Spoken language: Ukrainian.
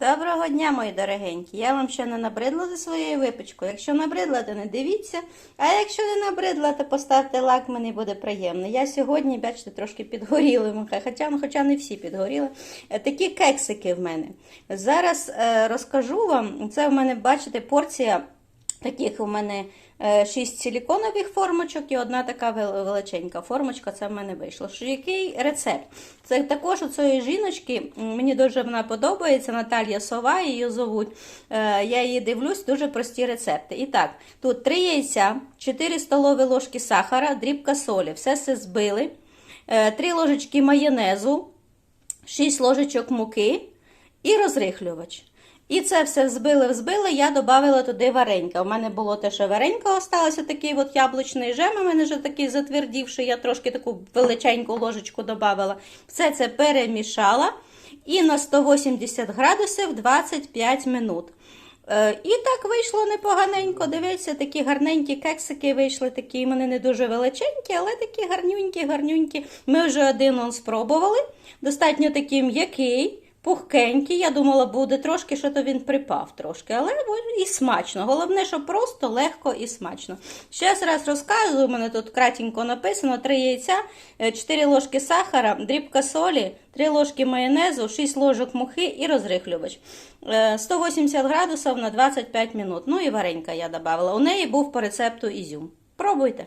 Доброго дня, мої дорогенькі. Я вам ще не набридла за своєю випічкою. Якщо набридла, то не дивіться. А якщо не набридла, то поставте лайк, мені буде приємно. Я сьогодні, бачите, трошки підгоріли, хоча, ну, хоча не всі підгоріли. Е, Такі кексики в мене. Зараз е, розкажу вам. Це в мене, бачите, порція. Таких у мене 6 силіконових формочок і одна така вел- величенька формочка. Це в мене вийшло. Який рецепт? Це також у цієї жіночки. Мені дуже вона подобається. Наталія Сова, її зовуть. Е, Я її дивлюсь, дуже прості рецепти. І так, тут 3 яйця, 4 столові ложки сахара, дрібка солі. Все це збили. 3 ложечки майонезу, 6 ложечок муки і розрихлювач. І це все взбили, взбили, я додавала туди варенька. У мене було те, що варенька осталося, такий от яблучний жем, у мене вже такий затвердівший, я трошки таку величеньку ложечку додавала. Все це перемішала і на 180 градусів 25 минут. Е, І так вийшло непоганенько. Дивіться, такі гарненькі кексики вийшли, такі вони не дуже величенькі, але такі гарнюнькі, гарнюнькі. Ми вже один он спробували. Достатньо такий м'який. Пухкенький, я думала, буде трошки, що то він припав трошки, але і смачно. Головне, що просто легко і смачно. Ще раз розказую, у мене тут кратенько написано: 3 яйця, 4 ложки сахара, дрібка солі, 3 ложки майонезу, 6 ложок мухи і розрихлювач. Е, 180 градусів на 25 минут. Ну і варенька я додавала. У неї був по рецепту ізюм. Пробуйте.